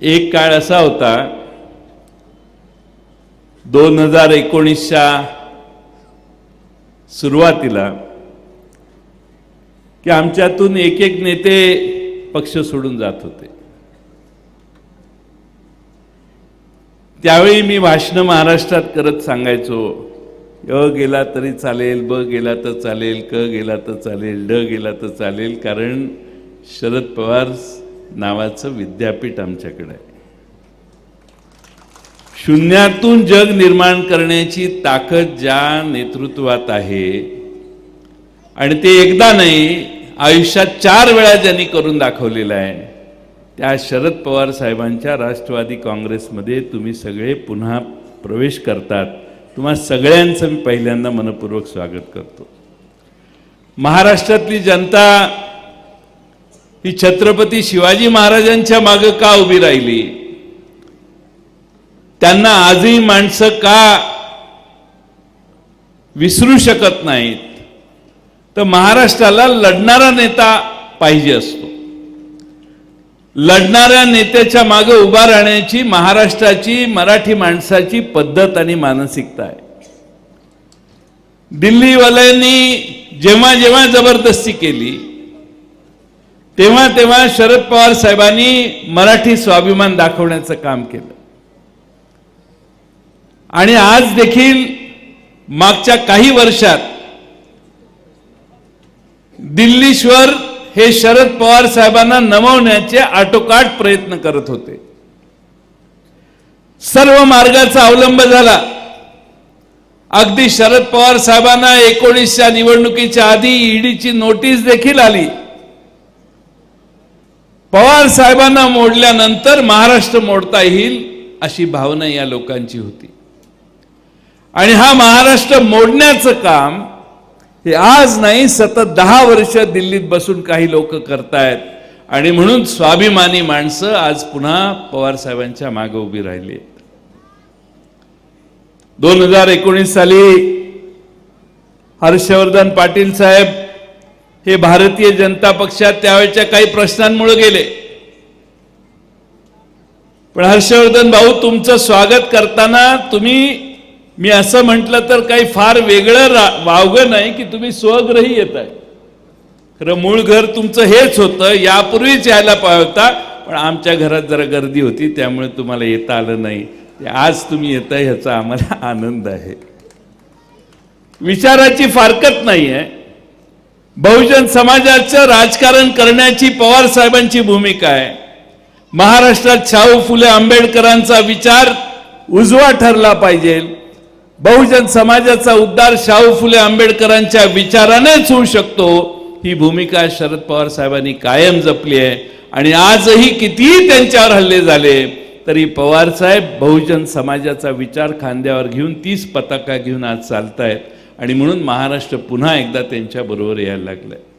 एक काळ असा होता दोन हजार एकोणीसच्या सुरुवातीला की आमच्यातून एक एक नेते पक्ष सोडून जात होते. त्यावेळी मी भाषणं महाराष्ट्रात करत सांगायचो य गेला तरी चालेल ब गेला तर चालेल क गेला तर चालेल ड गेला तर चालेल कारण शरद पवार नावाचं विद्यापीठ आमच्याकडे आहे. शून्यातून जग निर्माण करण्याची ताकद ज्या नेतृत्वात आहे आणि ते एकदा नाही आयुष्यात चार वेळा ज्यांनी करून दाखवलेलं आहे त्या शरद पवार साहेबांच्या राष्ट्रवादी काँग्रेसमध्ये तुम्ही सगळे पुन्हा प्रवेश करतात. तुम्हा सगळ्यांचं मी पहिल्यांदा मनपूर्वक स्वागत करतो. महाराष्ट्रातली जनता ही छत्रपती शिवाजी महाराजांच्या माग का उभी राहिली? त्यांना आजही माणसं का विसरू शकत नाहीत? तर महाराष्ट्राला लढणारा नेता पाहिजे असतो. लढणाऱ्या नेत्याच्या मागे उभा राहण्याची महाराष्ट्राची मराठी माणसाची पद्धत आणि मानसिकता आहे. दिल्लीवाल्यांनी जेव्हा जेव्हा जबरदस्ती केली तेव्हा तेव्हा शरद पवार साहेबांनी मराठी स्वाभिमान दाखवण्याचं काम केलं. आणि आज देखील मागच्या काही वर्षात दिल्लीश्वर हे शरद पवार साहेबांना नमवण्याचे आटोकाट प्रयत्न करत होते. सर्व मार्गाचा अवलंब झाला. अगदी शरद पवार साहेबांना एकोणीसच्या निवडणुकीच्या आधी ईडीची नोटीस देखील आली. पवार साहेबांना मोडल्यानंतर महाराष्ट्र मोडता येईल अशी भावना या लोकांची होती. आणि हा महाराष्ट्र मोडण्याचं काम हे आज नाही सतत दहा वर्ष दिल्लीत बसून काही लोक करतायत. आणि म्हणून स्वाभिमानी माणसं आज पुन्हा पवार साहेबांच्या मागे उभी राहिली आहेत. दोन हजार एकोणीस साली हर्षवर्धन पाटील साहेब हे भारतीय जनता पक्षात त्यावेळच्या काही प्रश्नांमुळे गेले. पण हर्षवर्धन भाऊ तुमचं स्वागत करताना तुम्ही मी असं म्हटलं तर काही फार वेगळं वावगं नाही की तुम्ही स्वग्रही येत आहे. खरं मूळ घर तुमचं हेच होतं यापूर्वीच यायला पाहिजे होता पण आमच्या घरात जरा गर्दी होती त्यामुळे तुम्हाला येता आलं नाही. आज तुम्ही येत आहे ह्याचा आम्हाला आनंद आहे. विचाराची फारकत नाही आहे बहुजन समाजाचं राजकारण करण्याची पवार साहेबांची भूमिका आहे. महाराष्ट्रात शाहू फुले आंबेडकरांचा विचार उजवा ठरला पाहिजे. बहुजन समाजाचा उद्धार शाहू फुले आंबेडकरांच्या विचारानेच होऊ शकतो. ही भूमिका शरद पवार साहेबांनी कायम जपली आहे. आणि आजही कितीही त्यांच्यावर हल्ले झाले तरी पवार साहेब बहुजन समाजाचा विचार खांद्यावर घेऊन तीच पताका घेऊन आज चालतायत. आणि म्हणून महाराष्ट्र पुन्हा एकदा त्यांच्या बरोबर यायला आहे